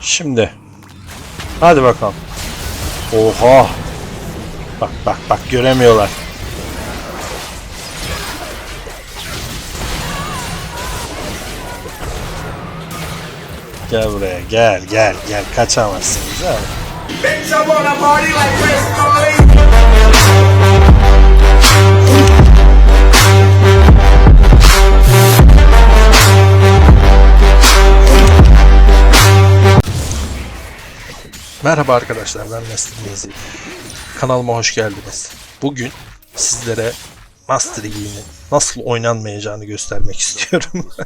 Şimdi. Hadi bakalım. Oha. Bak bak bak göremiyorlar. Gel buraya gel gel gel kaçamazsınız ha. Merhaba arkadaşlar ben Mesut Niyazi. Kanalıma hoş geldiniz. Bugün sizlere Master Yi'nin nasıl oynanmayacağını göstermek istiyorum.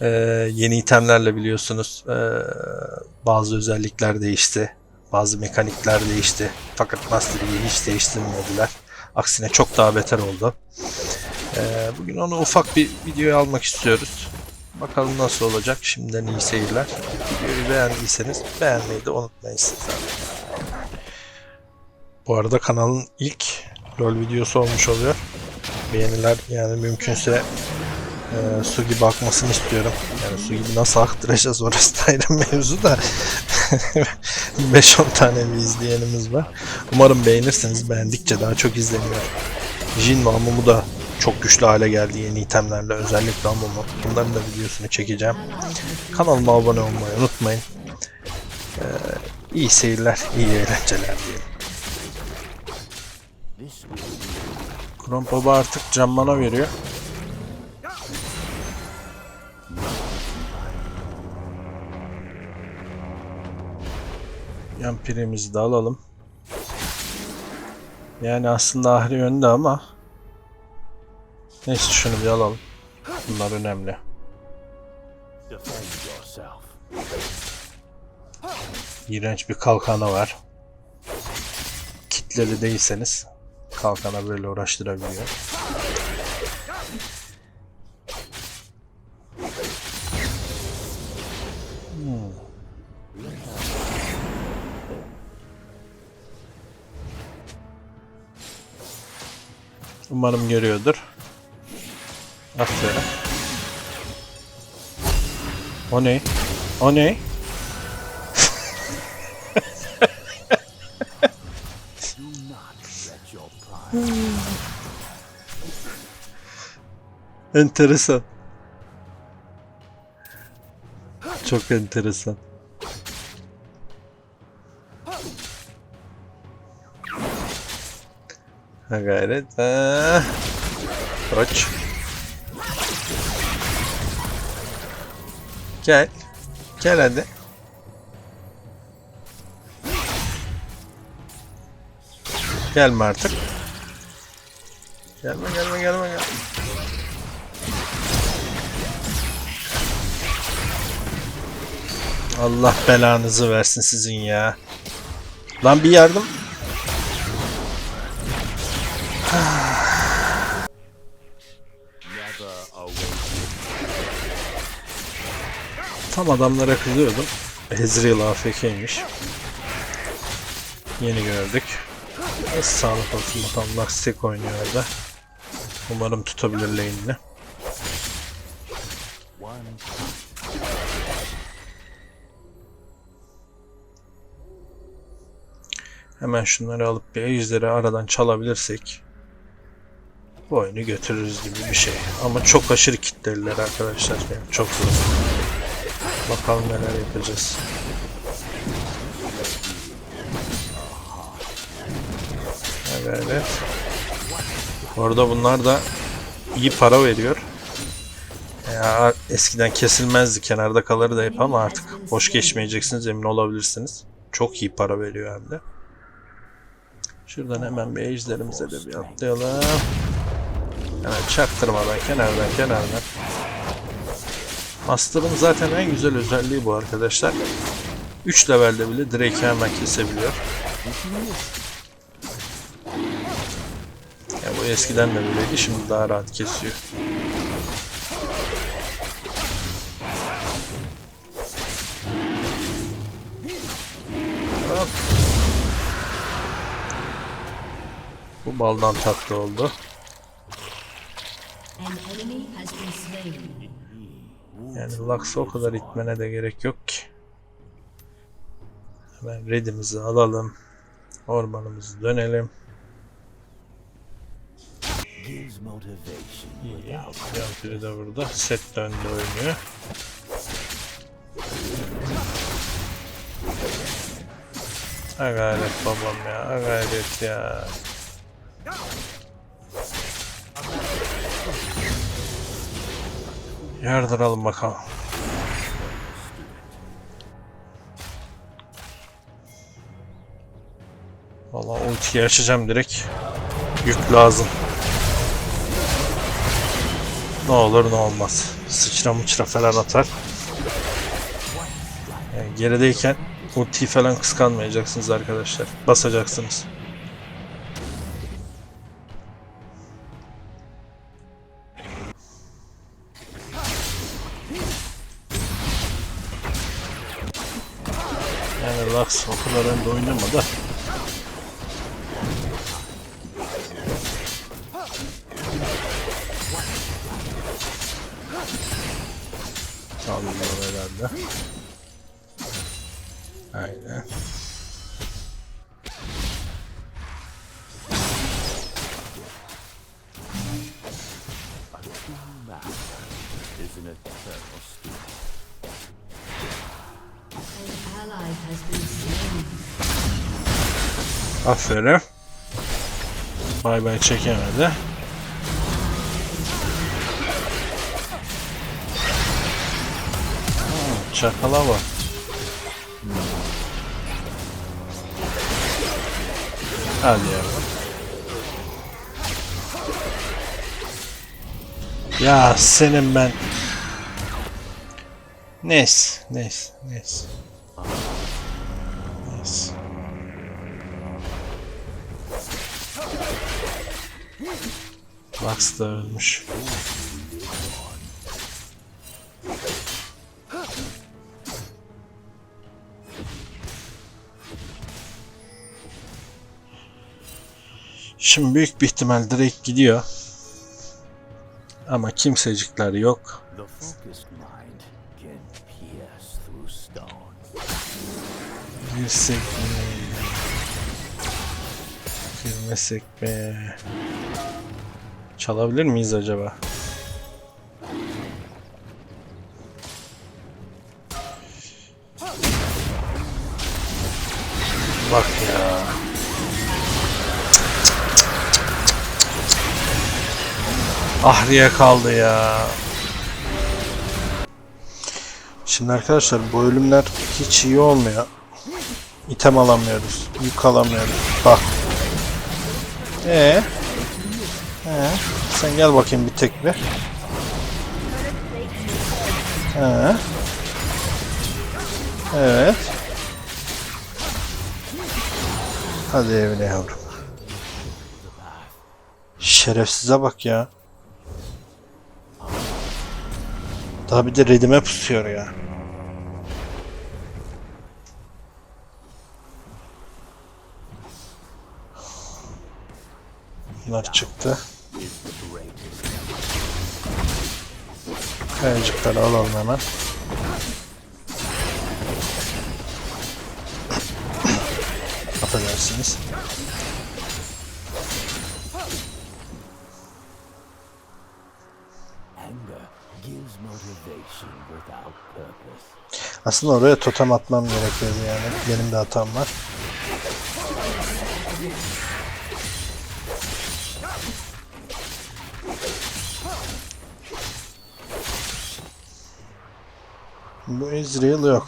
Ee, yeni itemlerle biliyorsunuz ee, bazı özellikler değişti. Bazı mekanikler değişti. Fakat Master Yi'yi hiç değiştirmediler. Aksine çok daha beter oldu. Ee, bugün onu ufak bir videoya almak istiyoruz. Bakalım nasıl olacak. Şimdiden iyi seyirler. Videoyu beğendiyseniz beğenmeyi de unutmayın sizler. Bu arada kanalın ilk LoL videosu olmuş oluyor. Beğeniler yani mümkünse e, su gibi akmasını istiyorum. Yani su gibi nasıl aktıracağız orası da ayrı mevzu da. 5-10 tane bir izleyenimiz var. Umarım beğenirsiniz. Beğendikçe daha çok izleniyor. Jin ve Amumu da çok güçlü hale geldi yeni itemlerle. Özellikle Amumu. Bunların da videosunu çekeceğim. Kanalıma abone olmayı unutmayın. Ee, iyi seyirler, iyi eğlenceler diyelim. Baba artık cammana veriyor. Yan pirimizi de alalım. Yani aslında ahri yönde ama Neyse şunu bir alalım. Bunlar önemli. İğrenç bir kalkanı var. Kitleli değilseniz kalkana böyle uğraştırabiliyor. Hmm. Umarım görüyordur. Aferin. O ne? O ne? enteresan. Çok enteresan. Ha gayret. Ha. Koç. Gel. Gel hadi. Gelme artık. Gelme gelme gelme gelme. Allah belanızı versin sizin ya. Lan bir yardım. Tam adamlara kızıyordum. Ezreal AFK'ymiş. Yeni gördük. Sağlık olsun bakalım Lastik oynuyor orada. Umarım tutabilir lane'ini. Hemen şunları alıp bir ejderi aradan çalabilirsek bu oyunu götürürüz gibi bir şey. Ama çok aşırı kitleliler arkadaşlar. Yani çok zor. Bakalım neler yapacağız. Evet. Orada bunlar da iyi para veriyor. Ya eskiden kesilmezdi kenarda kalırdı hep ama artık boş geçmeyeceksiniz emin olabilirsiniz. Çok iyi para veriyor hem de. Şuradan hemen bir ejderimize de bir atlayalım. Hemen çaktırmadan kenardan kenardan. Master'ın zaten en güzel özelliği bu arkadaşlar. 3 levelde bile direkt hemen kesebiliyor. Ya bu eskiden de böyleydi şimdi daha rahat kesiyor. Hop. Bu baldan tatlı oldu. An enemy has been slain. Yani Lux'ı o kadar itmene de gerek yok ki. Hemen redimizi alalım. Ormanımızı dönelim. Gives motivation İyi. Vampiri de burada. Set döndü oynuyor. Ha gayret babam ya. Ha gayret ya. Yardıralım bakalım. Vallahi ultiyi açacağım direkt. Yük lazım. Ne olur ne olmaz. Sıçra mıçra falan atar. Yani gerideyken ultiyi falan kıskanmayacaksınız arkadaşlar. Basacaksınız. Lux o kadar önde oynamadı. Aldım herhalde. Aynen. Aferin. Bay bay çekemedi. Ha, Çakala bak. Hadi yavrum. Ya senin ben. Neyse, neyse. Neyse. Lux da ölmüş. Şimdi büyük bir ihtimal direkt gidiyor. Ama kimsecikler yok. Girsek mi? Girmesek mi? Çalabilir miyiz acaba? Bak ya. Ahriye kaldı ya. Şimdi arkadaşlar bu ölümler hiç iyi olmuyor. İtem alamıyoruz. Yük alamıyoruz. Bak. Ee? Ee? Sen gel bakayım bir tek bir. Ee? Evet. Hadi evine yavrum. Şerefsize bak ya. Daha bir de redime pusuyor ya. Bunlar çıktı. Kayacıkları alalım hemen. Affedersiniz. Aslında oraya totem atmam gerekiyordu yani. Benim de hatam var. Bu Ezreal yok.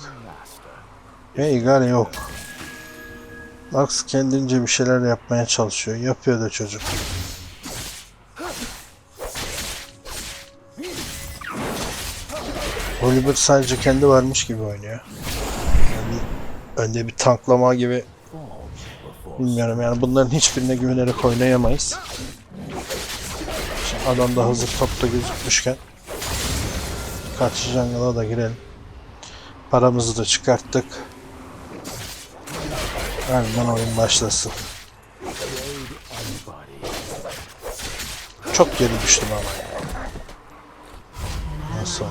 Veigar yok. Lux kendince bir şeyler yapmaya çalışıyor. Yapıyor da çocuk. Oliver sadece kendi varmış gibi oynuyor. Yani önde bir tanklama gibi bilmiyorum yani bunların hiçbirine güvenerek oynayamayız. Şimdi adam da hazır topta gözükmüşken karşı jungle'a da girelim. Paramızı da çıkarttık. Hemen oyun başlasın. Çok geri düştüm ama. Nasıl?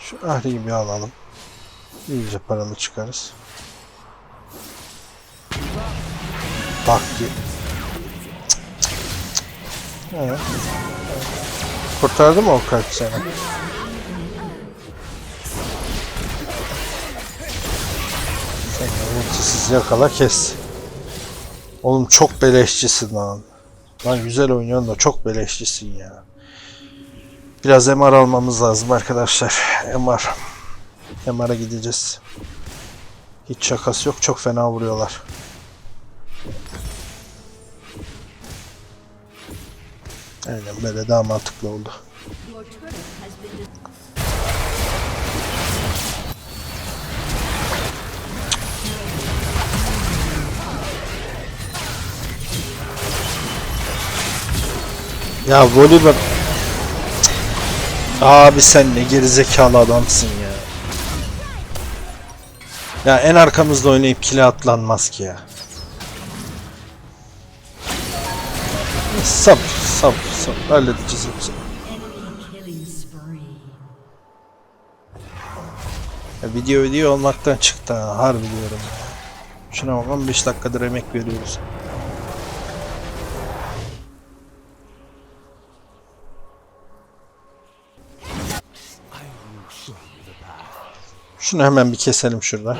Şu ahriyi bir alalım. İyice paramı çıkarız. Bak ki. Evet. evet. Kurtardı mı o kart seni? Sen ultisiz yakala kes. Oğlum çok beleşçisin lan. Lan güzel oynuyorsun da çok beleşçisin ya. Biraz MR almamız lazım arkadaşlar. MR. MR'a gideceğiz. Hiç şakası yok. Çok fena vuruyorlar. Aynen böyle daha mantıklı oldu. Ya voleybol... Abi sen ne gerizekalı adamsın ya. Ya en arkamızda oynayıp kile atlanmaz ki ya. Sabır, sabır, sabır. Halledeceğiz hepsini. Ya video video olmaktan çıktı ha. Harbi diyorum. Şuna bak 15 dakikadır emek veriyoruz. Şunu hemen bir keselim şurada.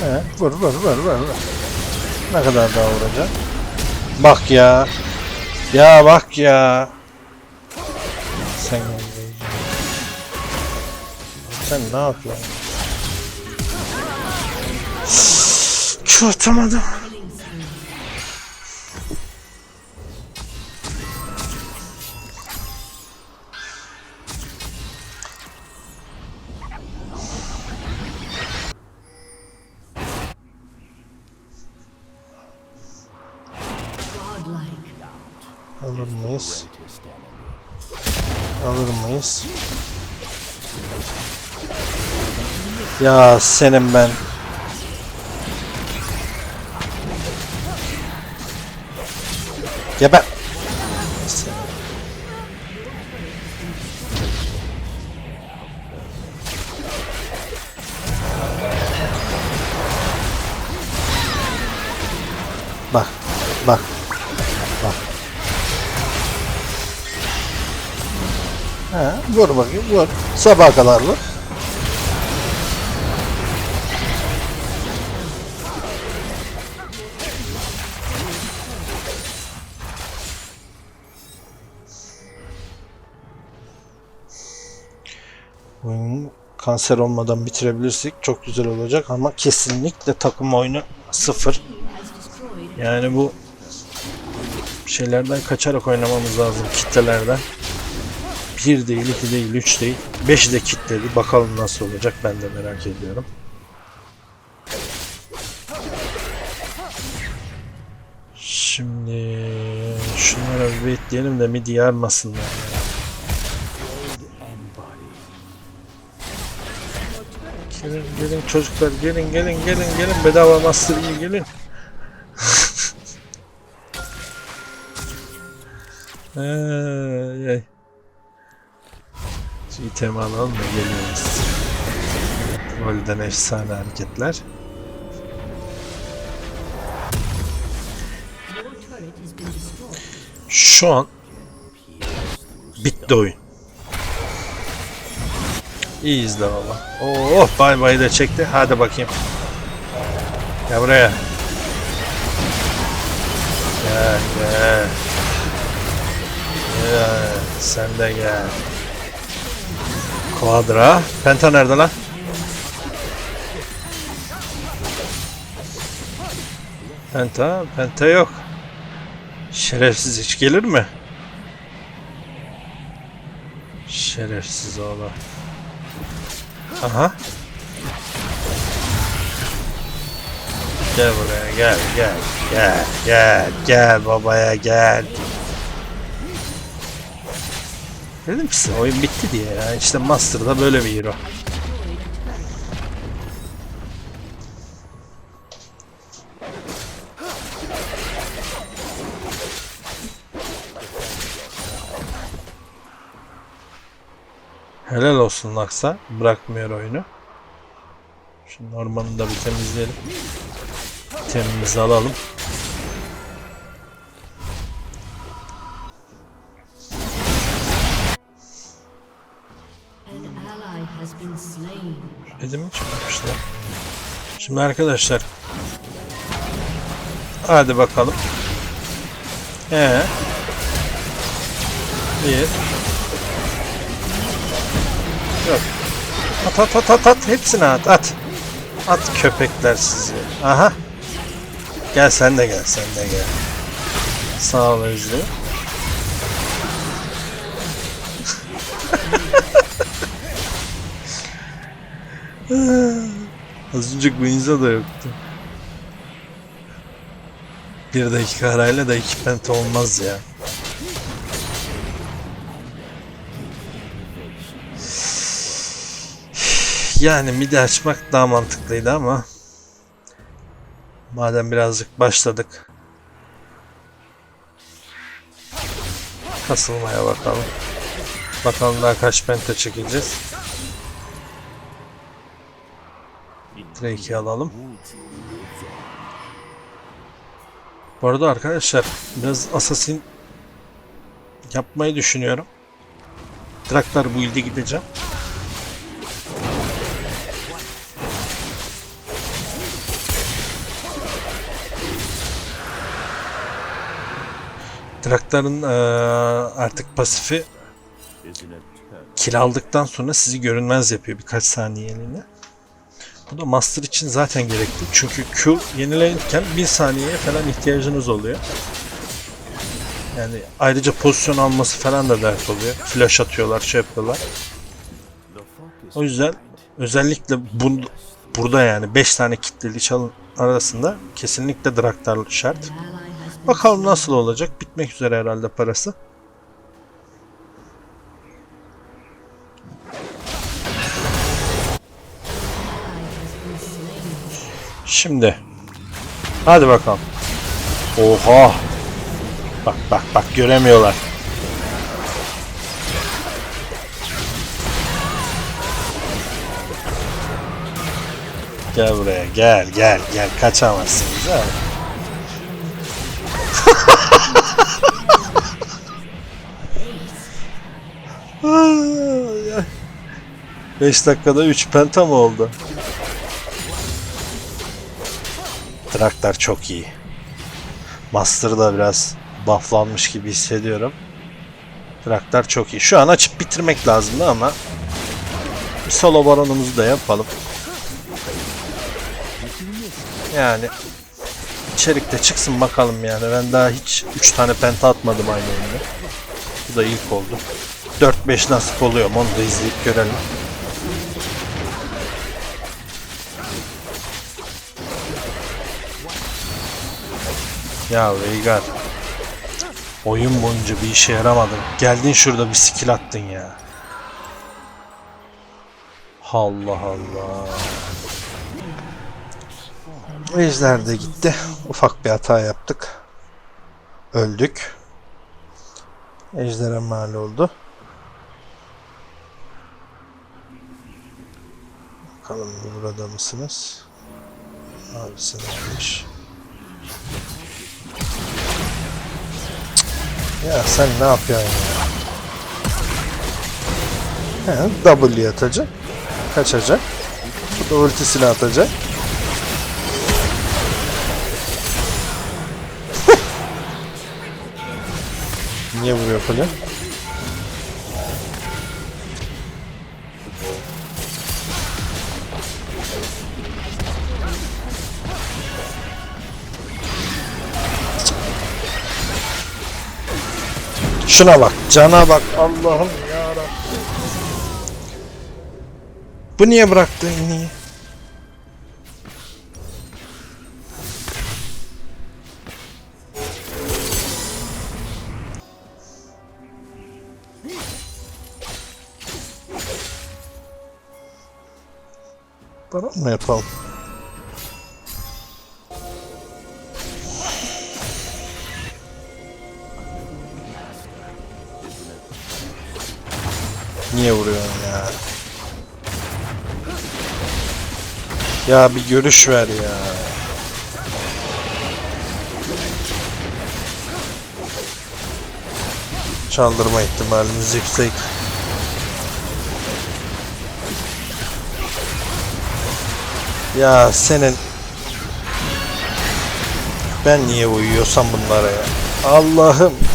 He, vur vur vur vur vur. Ne kadar daha vuracak? Bak ya. Ya bak ya. Sen Sen ne yapıyorsun? Şu atamadım. Ya senin ben. Geber. Bak, bak, bak. He, vur bakayım, vur. Sabaha kadar vur. Kanser olmadan bitirebilirsek çok güzel olacak ama kesinlikle takım oyunu sıfır. Yani bu şeylerden kaçarak oynamamız lazım kitlelerden. Bir değil, iki değil, üç değil. Beşi de kitledi. Bakalım nasıl olacak ben de merak ediyorum. Şimdi şunlara bir bekleyelim de midi yarmasınlar. Gelin gelin çocuklar gelin gelin gelin gelin bedava master Yi gelin. Ay, ay. Alalım da geliyoruz. Golden efsane hareketler. Şu an bitti oyun. İyi izle valla. Oh bay bay da çekti. Hadi bakayım. Gel buraya. Gel gel. Gel. Sen de gel. Quadra. Penta nerede lan? Penta. Penta yok. Şerefsiz hiç gelir mi? Şerefsiz oğlan. Aha. Gel buraya gel gel gel gel gel babaya gel. Dedim size oyun bitti diye ya. İşte Master'da böyle bir hero. Helal olsun Laksa. Bırakmıyor oyunu. Şimdi ormanı da bir temizleyelim. Temimizi alalım. Dedim mi çıkmışlar? Şimdi arkadaşlar. Hadi bakalım. Ee. Bir. Yok. At at at at at. Hepsini at at. At köpekler sizi. Aha. Gel sen de gel sen de gel. Sağ ol Özlü. Az önce Guinza da yoktu. Bir dakika arayla da iki penta olmaz ya. Yani midi açmak daha mantıklıydı ama madem birazcık başladık kasılmaya bakalım. Bakalım daha kaç penta çekeceğiz. Drake'i alalım. Bu arada arkadaşlar biraz Assassin yapmayı düşünüyorum. Draktar bu ilde gideceğim. Draktar'ın eee, artık pasifi kill aldıktan sonra sizi görünmez yapıyor birkaç saniyeliğine. Bu da Master için zaten gerekli. Çünkü Q yenilenirken bir saniyeye falan ihtiyacınız oluyor. Yani ayrıca pozisyon alması falan da dert oluyor. Flash atıyorlar, şey yapıyorlar. O yüzden özellikle bu, burada yani 5 tane kitleli çalın arasında kesinlikle Draktar şart. Bakalım nasıl olacak. Bitmek üzere herhalde parası. Şimdi. Hadi bakalım. Oha. Bak bak bak göremiyorlar. Gel buraya gel gel gel kaçamazsınız ha. 5 dakikada 3 penta mı oldu? Traktör çok iyi. Master da biraz bufflanmış gibi hissediyorum. Traktör çok iyi. Şu an açıp bitirmek lazımdı ama solo baronumuzu da yapalım. Yani içerikte çıksın bakalım yani. Ben daha hiç 3 tane penta atmadım aynı oyunda. Bu da ilk oldu. 4-5 nasip oluyor onu da izleyip görelim. Ya Veigar. Oyun boyunca bir işe yaramadın. Geldin şurada bir skill attın ya. Allah Allah. Ejder de gitti. Ufak bir hata yaptık. Öldük. Ejder'e mal oldu. Bakalım burada mısınız? Abisi neymiş? Ya sen ne yapıyorsun ya? He, W atacak. Kaçacak. Bu da ultisini atacak. Niye vuruyor kule? Şuna bak, cana bak. Allah'ım ya Bu niye bıraktı niye? Baron mu yapalım? Niye vuruyorsun ya? Ya bir görüş ver ya. Çaldırma ihtimalimiz yüksek. Ya senin ben niye uyuyorsam bunlara ya? Allah'ım.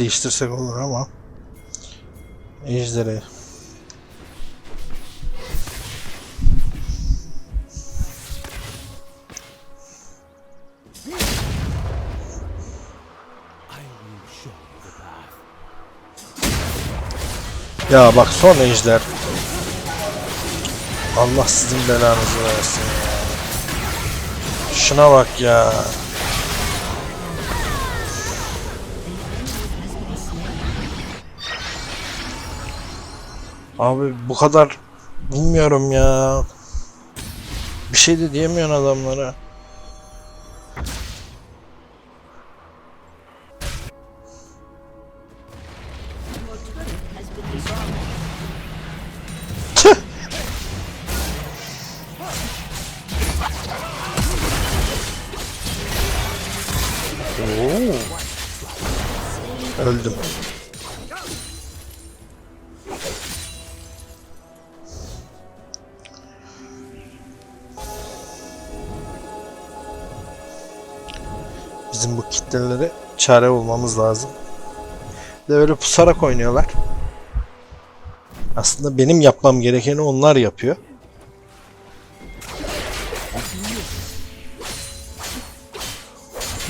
Değiştirsek olur ama. Ejderi. Ya bak son ejder. Allah sizin belanızı versin ya. Şuna bak ya. Abi bu kadar bilmiyorum ya. Bir şey de diyemiyorsun adamlara. Çare bulmamız lazım. De öyle pusarak oynuyorlar. Aslında benim yapmam gerekeni onlar yapıyor.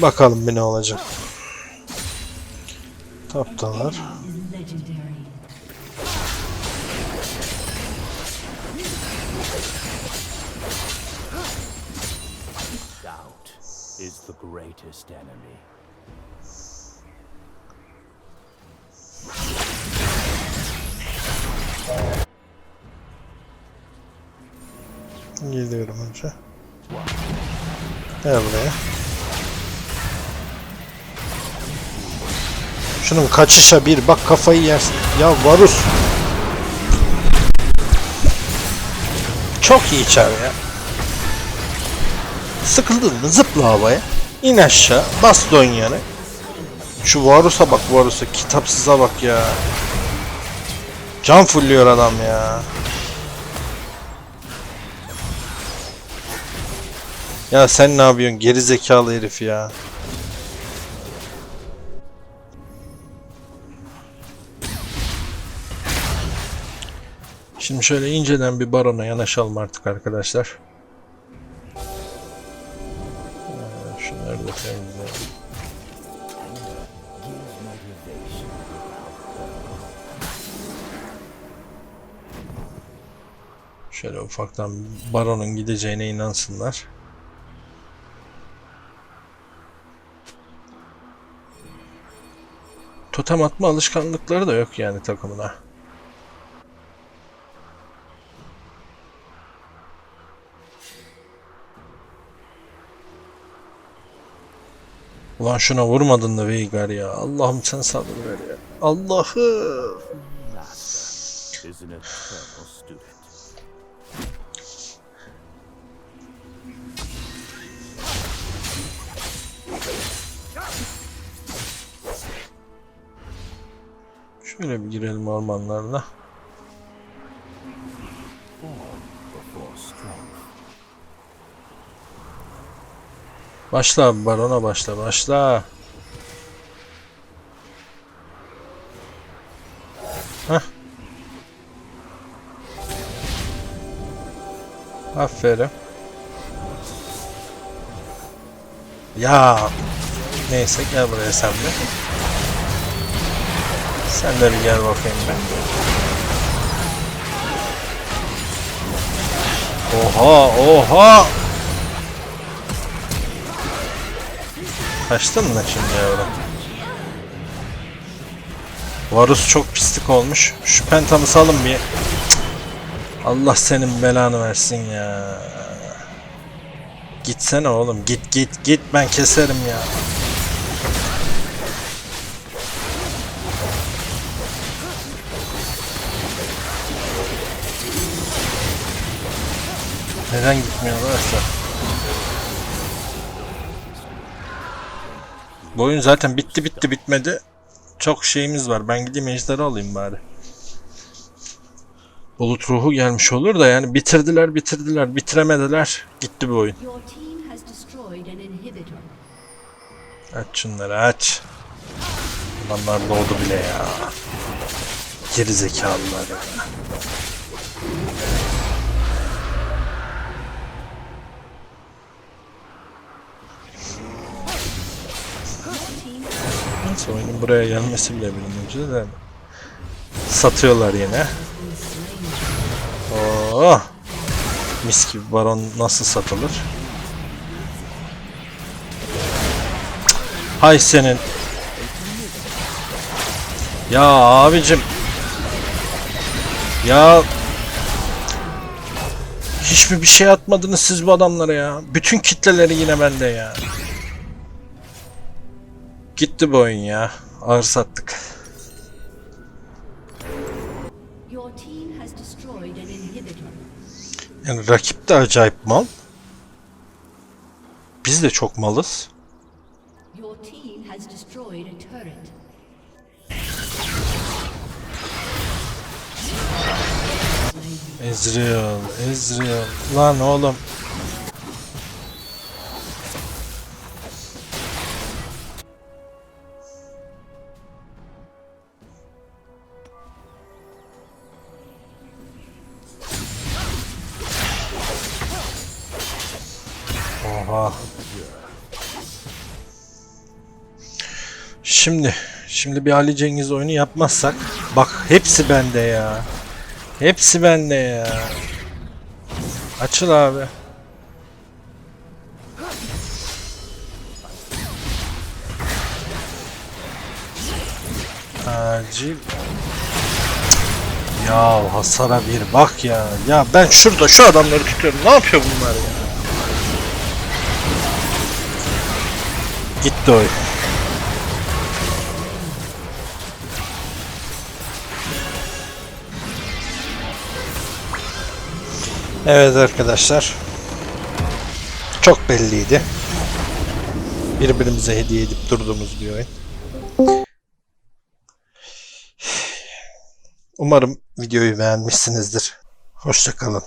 Bakalım bir ne olacak. Taptalar. İs the greatest enemy. Geliyorum önce. Gel buraya. Şunun kaçışa bir bak kafayı yersin. Ya Varus. Çok iyi çar ya. Sıkıldın mı zıpla havaya. İn aşağı bas dön yana. Şu Varus'a bak Varus'a kitapsıza bak ya. Can fulluyor adam ya. Ya sen ne yapıyorsun geri zekalı herif ya. Şimdi şöyle inceden bir barona yanaşalım artık arkadaşlar. Ee, Şunları da temizleyelim. Şöyle ufaktan baronun gideceğine inansınlar. Totem atma alışkanlıkları da yok yani takımına. Ulan şuna vurmadın da Veigar ya. Allah'ım sen sabır ver ya. Allah'ım. Şöyle bir girelim ormanlarına. Başla barona başla başla. Heh. Aferin. Ya. Neyse gel buraya sen de. Sen de bir gel bakayım ben. Oha oha. Kaçtın mı şimdi yavrum? Varus çok pislik olmuş. Şu pentamı salın bir. Cık. Allah senin belanı versin ya. Gitsene oğlum git git git ben keserim ya. Neden gitmiyorlarsa? Bu oyun zaten bitti bitti bitmedi. Çok şeyimiz var. Ben gideyim ejderi alayım bari. Bulut ruhu gelmiş olur da yani bitirdiler bitirdiler bitiremediler. Gitti bu oyun. Aç şunları aç. Adamlar doğdu bile ya. Geri zekalılar ya. Neyse oyunun buraya gelmesi bile bir mucize de. Satıyorlar yine. Oo. Mis gibi baron nasıl satılır? Hay senin. Ya abicim. Ya hiç mi bir şey atmadınız siz bu adamlara ya? Bütün kitleleri yine bende ya. Gitti bu oyun ya. Ağır sattık. Yani rakip de acayip mal. Biz de çok malız. Ezreal, Ezreal. Lan oğlum. Şimdi, şimdi bir Ali Cengiz oyunu yapmazsak, bak hepsi bende ya. Hepsi bende ya. Açıl abi. Acil. Ya hasara bir bak ya. Ya ben şurada şu adamları tutuyorum. Ne yapıyor bunlar ya? Gitti oyun. Evet arkadaşlar. Çok belliydi. Birbirimize hediye edip durduğumuz bir oyun. Umarım videoyu beğenmişsinizdir. Hoşçakalın.